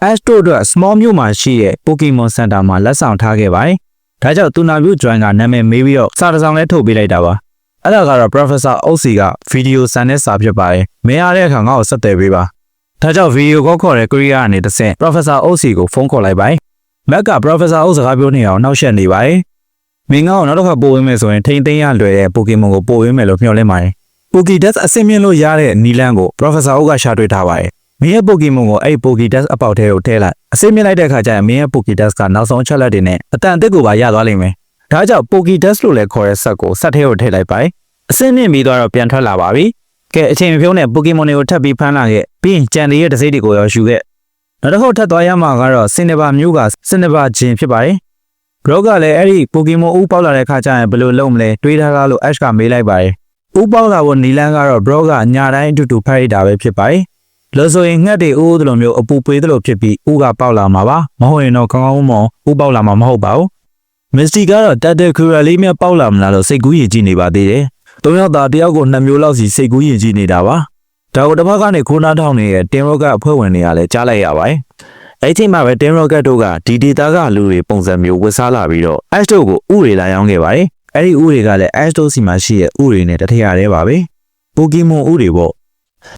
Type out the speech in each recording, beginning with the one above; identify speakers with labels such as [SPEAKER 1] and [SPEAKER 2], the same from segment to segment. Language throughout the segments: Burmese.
[SPEAKER 1] Astro အတွက် small မြို့မှာရှိတဲ့ Pokemon Center မှာလက်ဆောင်ထားခဲ့ပါတယ်။ဒါကြောင့်သူနာမျိုး join ကနာမည်မေးပြီးတော့စာတစ်စောင်လည်းထုတ်ပေးလိုက်တာပါ။အဲ့ဒါကတော့ Professor အုပ်စီကဗီဒီယိုဆန်တဲ့စာဖြစ်ပါတယ်။မင်းအားတဲ့အခါငါ့ကိုဆက်သွယ်ပေးပါ။ဒါကြောင့်ဗီဒီယိုကောခေါ်တဲ့ Korea ကနေတစ်ဆင့် Professor အုပ်စီကိုဖုန်းခေါ်လိုက်ပါတယ်။ Mac က Professor အုပ်စကားပြောနေအောင်နှောက်ယှက်နေပါတယ်။မင်းကတော့နောက်တစ်ခါပို့ဝင်မယ်ဆိုရင်ထိမ့်သိမ်းရလွယ်တဲ့ Pokemon ကိုပို့ဝင်မယ်လို့မျှော်လင့်ပါတယ်။ Pokédex အဆင့်မြင့်လို့ရတဲ့နီလန်းကို Professor အုပ်ကရှာတွေ့ထားပါတယ်။ မင်းရဲ့ Pokemon ကိုအဲ့ Pokédex အပေါက်ထဲကိုထည့်လိုက်အဆင့်မြင့်လိုက်တဲ့အခါကျရင်မင်းရဲ့ Pokédex ကနောက်ဆုံးအချက်လက်တွေနဲ့အတန်အသစ်ကိုပါရသွားလိမ့်မယ်။ဒါကြောင့် Pokédex လို့လည်းခေါ်တဲ့ဆက်ကိုဆက်ထဲကိုထည့်လိုက်ပါတယ်။အဆင့်မြင့်ပြီးတော့ပြန်ထွက်လာပါပြီ။ကဲအချိန်မဖြုံးနဲ့ Pokemon တွေကိုထပ်ပြီးဖမ်းလာခဲ့ပြီးရင်ကြံတဲ့ရဲ့တစိမ့်တွေကိုရောယူခဲ့။နောက်တစ်ခေါက်ထပ်သွားရမှာကတော့စင်နဘာမျိုးကစင်နဘာဂျင်ဖြစ်ပါတယ်။ Bro ကလည်းအဲ့ဒီ Pokemon ဦးပေါက်လာတဲ့ခါကျရင်ဘယ်လိုလုပ်မလဲတွေးထားကားလို့ Ash ကမေးလိုက်ပါတယ်။ဦးပေါက်လာဖို့နီလန်းကတော့ Bro ကညာတိုင်းအတူတူဖတ်ရတာပဲဖြစ်ပါတယ်။ လို့ဆိုရင်ငှက်တွေဦးသလိုမျိုးအပူပွေးသလိုဖြစ်ပြီးဦးကပေါက်လာမှာပါ။မဟုတ်ရင်တော့ကောင်းကောင်းမွန်ဦးပေါက်လာမှာမဟုတ်ပါဘူး။ Misty ကတော့တက်တဲ့ခူရလေးမြပေါက်လာမလားလို့စိတ်ကူးယဉ်ကြည့်နေပါသေးတယ်။သုံးယောက်သားတယောက်ကိုနှစ်မျိုးလောက်စီစိတ်ကူးယဉ်ကြည့်နေတာပါ။ဒါကိုတစ်ဖက်ကနေခိုးနှားထောင်နေတဲ့တင်ရော့ကအဖွဲ့ဝင်တွေကလည်းကြားလိုက်ရပါတယ်။အဲ့ဒီချိန်မှာပဲတင်ရော့ကတို့ကဒီဒေတာကလူတွေပုံစံမျိုးဝစ်စားလာပြီးတော့ Ash တို့ကိုဥတွေလာရောင်းခဲ့ပါတယ်။အဲ့ဒီဥတွေကလည်း Ash တို့စီမှာရှိတဲ့ဥတွေနဲ့တထရရဲပါပဲ။ Pokemon ဥတွေပေါ့။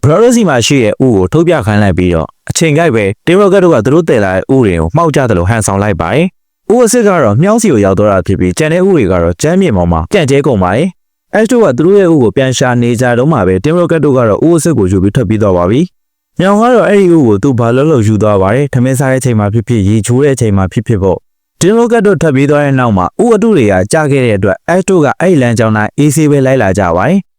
[SPEAKER 1] Brother စီမှာရှိတဲ့ဥကိုထုတ်ပြခိုင်းလိုက်ပြီးတော့အချိန်ကိုက်ပဲတင်ရော့ကတို့ကသူတို့တည်လာတဲ့ဥတွေကိုမှောက်ကြတယ်လို့ဟန်ဆောင်လိုက်ပါတယ်။ဥအစ်စ်ကတော့မြောင်းစီကိုရောက်တော့တာဖြစ်ပြီးကျန်တဲ့ဥတွေကတော့ကျမ်းမြေပေါ်မှာကြံ့ကျဲကုန်ပါတယ်။ Ash တို့ကသူတို့ရဲ့ဥကိုပြန်ရှာနေကြတော့မှပဲတင်ရော့ကတို့ကတော့ဥအစ်စ်ကိုယူပြီးထွက်ပြီးတော့ပါပြီ။ညောင်ကတော့အဲ့ဒီဥကိုသူဘာလို့လို့ယူသွားပါတယ်။ထမင်းစားတဲ့အချိန်မှာဖြစ်ဖြစ်ရေချိုးတဲ့အချိန်မှာဖြစ်ဖြစ်ပေါ့။တင်ရော့ကတို့ထွက်ပြီးသွားတဲ့နောက်မှာဥအတုတွေကကြာခဲ့တဲ့အတွက် Ash တို့ကအဲ့ဒီလမ်းကြောင်းတိုင်း AC ပဲလိုက်လာကြပါတယ်။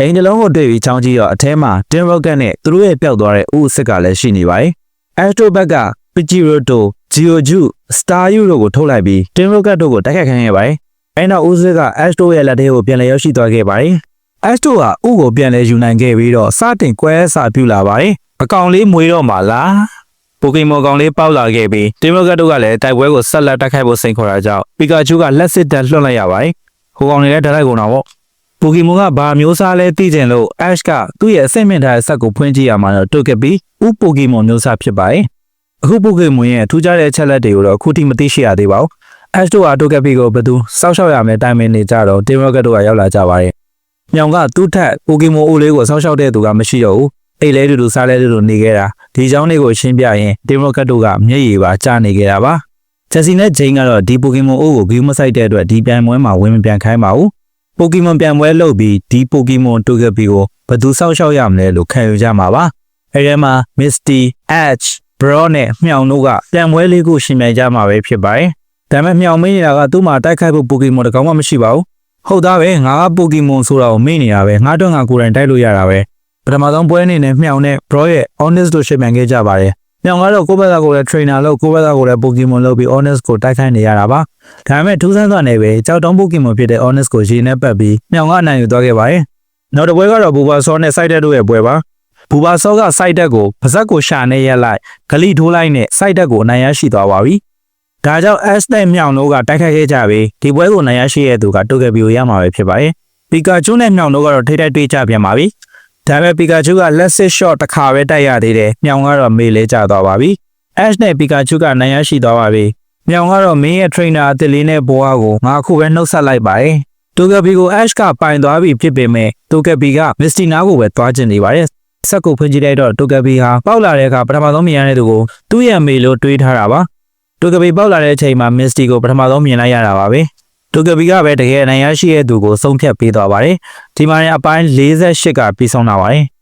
[SPEAKER 1] အိမ်တစ်လုံးကိုတွေ့ပြီးချောင်းကြီးတော့အထဲမှာတင်ရော့ကနဲ့သူတို့ရဲ့ပျောက်သွားတဲ့ဥအစ်စ်ကလည်းရှိနေပါတယ်။ Ash တို့ဘက်ကပီဂျီရိုတိုဂျီယိုဂျူစတာယူတို့ကိုထုတ်လိုက်ပြီးတင်ရော့ကတို့ကိုတိုက်ခတ်ခိုင်းခဲ့ပါတယ်။အဲ့နောက်ဦးစစ်က Ash တို့ရဲ့လက်ထဲကိုပြန်လည်ရောက်ရှိသွားခဲ့ပါတယ်။ Ash တို့ကဥကိုပြန်လဲယူနိုင်ခဲ့ပြီးတော့စတင်ကွဲစာပြူလာပါတယ်။အကောင်လေးမွေးတော့မှာလား။ Pokemon ကောင်လေးပေါက်လာခဲ့ပြီးတင်ရော့ကတို့ကလည်းတိုက်ပွဲကိုဆက်လက်တိုက်ခိုက်ဖို့စိန်ခေါ်တာကြောင့်ပီကာချူကလက်စစ်တက်လွှတ်လိုက်ရပါတယ်။ဟိုကောင်လေးလည်းဓာတ်လိုက်ကုန်တာပေါ့။ ပိုကီမွန်ကဘာမျိုးစားလဲသိကြလို့ Ash ကသူ့ရဲ့အဆင့်မြင့်ထားတဲ့ဆက်ကိုဖွင့်ကြည့်ရမှာတော့တွေ့ခဲ့ပြီးဥပိုကီမွန်မျိုးစားဖြစ်ပါတယ်။အခုပိုကီမွန်ရဲ့ထူးခြားတဲ့အချက်လက်တွေကိုတော့အခုထိမသိရှိရသေးပါဘူး။ Ash တို့ကတိုကက်ပီကိုဘသူစောက်ရှောက်ရမယ်တိုင်ပင်နေကြတော့ Team Rocket တို့ကရောက်လာကြပါတယ်။မြောင်ကသူ့ထက်ပိုကီမွန်အိုလေးကိုစောက်ရှောက်တဲ့သူကမရှိတော့ဘူး။အိတ်လဲတူတူစားလဲတူတူနေခဲ့တာဒီကြောင်းလေးကိုရှင်းပြရင် Team Rocket တို့ကမျက်ရည်ပါကျနေခဲ့တာပါ။ဂျက်စီနဲ့ဂျိန်းကတော့ဒီပိုကီမွန်အိုးကိုဂယူးမဆိုင်တဲ့အတွက်ဒီပြိုင်ပွဲမှာဝင်မပြိုင်ခိုင်းပါဘူး Pokemon ပြိုင်ပွဲလုပ်ပြီးဒီ Pokemon တိုကပီကိုဘယ်သူစောက်ရှောက်ရမလဲလို့ခံယူကြမှာပါ။အဲဒီမှာ Misty, Ash, Bro နဲ့မြောင်တို့ကပြိုင်ပွဲလေးကိုရှင်ပြိုင်ကြမှာပဲဖြစ်ပါတယ်။ဒါပေမဲ့မြောင်မင်းနေတာကသူ့မှာတိုက်ခိုက်ဖို့ Pokemon တစ်ကောင်မှမရှိပါဘူး။ဟုတ်သားပဲငါက Pokemon ဆိုတာကိုမေ့နေတာပဲငါတော့ငါကိုယ်တိုင်တိုက်လို့ရတာပဲ။ပထမဆုံးပွဲအနေနဲ့မြောင်နဲ့ Bro ရဲ့ Honest တို့ရှင်ပြိုင်ခဲ့ကြပါတယ်။မြောင်ကတော့ကိုယ့်ဘက်ကကိုယ်လည်း trainer လို့ကိုယ့်ဘက်ကကိုယ်လည်း Pokemon လို့ပြီး Honest ကိုတိုက်ခိုက်နေရတာပါ။ ဒါပေမဲ့ထူးဆန်းစွာနဲ့ပဲကြောက်တုံး Pokemon ဖြစ်တဲ့ Honest ကိုရေနဲ့ပတ်ပြီးမြောင်ကအနိုင်ယူသွားခဲ့ပါတယ်။နောက်တစ်ပွဲကတော့ Bulbasaur နဲ့ Psyduck တို့ရဲ့ပွဲပါ။ Bulbasaur က Psyduck ကိုပါဇက်ကိုရှာနေရက်လိုက်ဂလိထိုးလိုက်နဲ့ Psyduck ကိုအနိုင်ရရှိသွားပါပြီ။ဒါကြောင့် Ash နဲ့မြောင်တို့ကတိုက်ခိုက်ခဲ့ကြပြီးဒီပွဲကိုနိုင်ရရှိတဲ့သူကတိုကယ်ပီကိုရမှာပဲဖြစ်ပါတယ်။ပီကာချူနဲ့မြောင်တို့ကတော့ထိတိုက်တွေ့ကြပြန်ပါပြီ။ဒါပေမဲ့ပီကာချူကလက်စစ် shot တစ်ခါပဲတိုက်ရသေးတယ်။မြောင်ကတော့မေးလဲကျသွားပါပြီ။ Ash နဲ့ပီကာချူကနိုင်ရရှိသွားပါပြီ။ မြောင်ကတော့မင်းရဲ့ trainer အသစ်လေးနဲ့ဘွားကိုငါအခုပဲနှုတ်ဆက်လိုက်ပါတယ်။တိုကယ်ပီကို Ash ကပိုင်သွားပြီဖြစ်ပေမဲ့တိုကယ်ပီက Misty နားကိုပဲသွားကျင်နေပါတယ်။ဆက်ကိုဖွင့်ကြည့်လိုက်တော့တိုကယ်ပီဟာပေါက်လာတဲ့အခါပထမဆုံးမြင်ရတဲ့သူကိုသူ့ရဲ့မေလို့တွေးထားတာပါ။တိုကယ်ပီပေါက်လာတဲ့အချိန်မှာ Misty ကိုပထမဆုံးမြင်လိုက်ရတာပါပဲ။တိုကယ်ပီကပဲတကယ်အနိုင်ရရှိတဲ့သူကိုဆုံးဖြတ်ပေးသွားပါတယ်။ဒီမှာလည်းအပိုင်း48ကပြီးဆုံးလာပါတယ်။